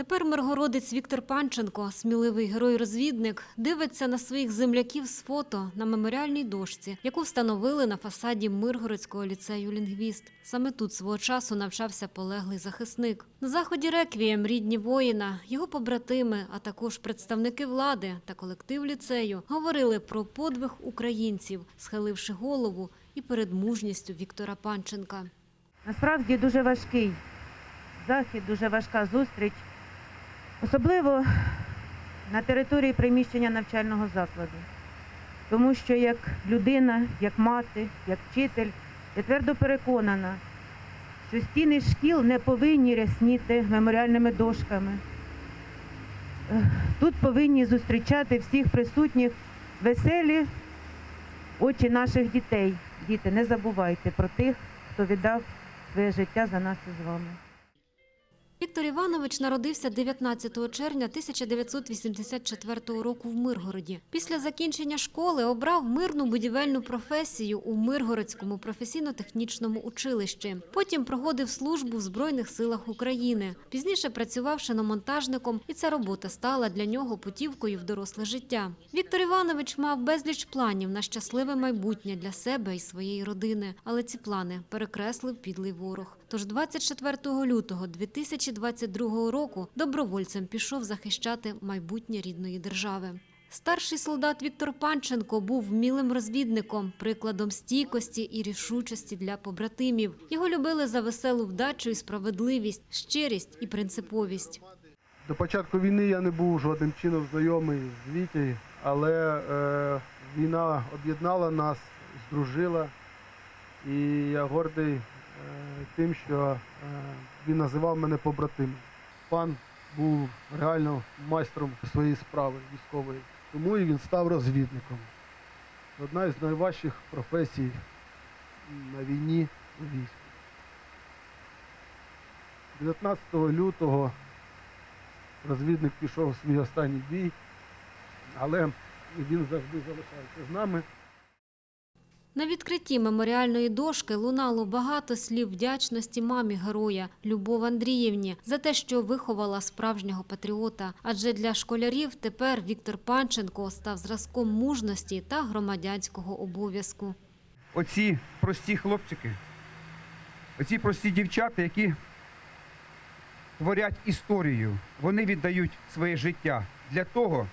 Тепер миргородець Віктор Панченко, сміливий герой-розвідник, дивиться на своїх земляків з фото на меморіальній дошці, яку встановили на фасаді Миргородського ліцею «Лінгвіст». Саме тут свого часу навчався полеглий захисник. На заході реквієм рідні воїна, його побратими, а також представники влади та колектив ліцею говорили про подвиг українців, схиливши голову і перед мужністю Віктора Панченка. Насправді дуже важкий захід, дуже важка зустріч, особливо на території приміщення навчального закладу. Тому що як людина, як мати, як вчитель, я твердо переконана, що стіни шкіл не повинні рясніти меморіальними дошками. Тут повинні зустрічати всіх присутніх веселі очі наших дітей. Діти, не забувайте про тих, хто віддав своє життя за нас із вами. Віктор Іванович народився 19 червня 1984 року в Миргороді. Після закінчення школи обрав мирну будівельну професію у Миргородському професійно-технічному училищі. Потім проходив службу в Збройних силах України. Пізніше працював шиномонтажником, і ця робота стала для нього путівкою в доросле життя. Віктор Іванович мав безліч планів на щасливе майбутнє для себе і своєї родини, але ці плани перекреслив підлий ворог. Тож 24 лютого 2022 року добровольцем пішов захищати майбутнє рідної держави. Старший солдат Віктор Панченко був вмілим розвідником, прикладом стійкості і рішучості для побратимів. Його любили за веселу вдачу і справедливість, щирість і принциповість. До початку війни я не був жодним чином знайомий з Вітєю, але е, війна об'єднала нас, здружила. І я гордий тим, що е, він називав мене побратимом. Пан був реально майстром своєї справи військової, тому і він став розвідником. Одна із найважчих професій на війні у війську. 19 лютого розвідник пішов у свій останній бій, але він завжди залишається з нами. На відкритті меморіальної дошки лунало багато слів вдячності мамі героя Любов Андріївні за те, що виховала справжнього патріота. Адже для школярів тепер Віктор Панченко став зразком мужності та громадянського обов'язку. оці прості хлопчики, оці прості дівчата, які творять історію, вони віддають своє життя для того,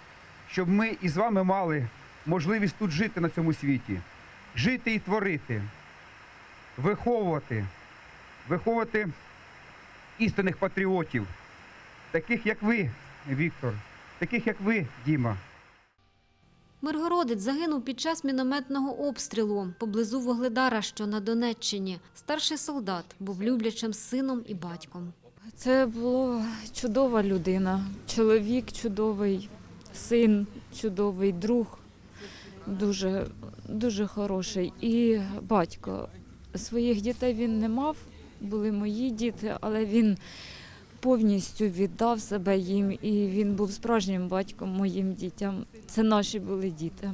щоб ми із вами мали можливість тут жити на цьому світі, жити і творити, виховувати, виховувати істинних патріотів, таких як ви, Віктор, таких як ви, Діма. Миргородець загинув під час мінометного обстрілу поблизу Вогледара, що на Донеччині. Старший солдат був люблячим сином і батьком. Це була чудова людина, чоловік чудовий, син чудовий, друг, дуже, дуже хороший. І батько. Своїх дітей він не мав, були мої діти, але він повністю віддав себе їм, і він був справжнім батьком моїм дітям. Це наші були діти.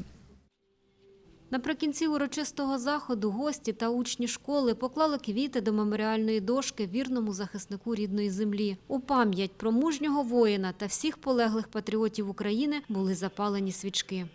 Наприкінці урочистого заходу гості та учні школи поклали квіти до меморіальної дошки вірному захиснику рідної землі. У пам'ять про мужнього воїна та всіх полеглих патріотів України були запалені свічки.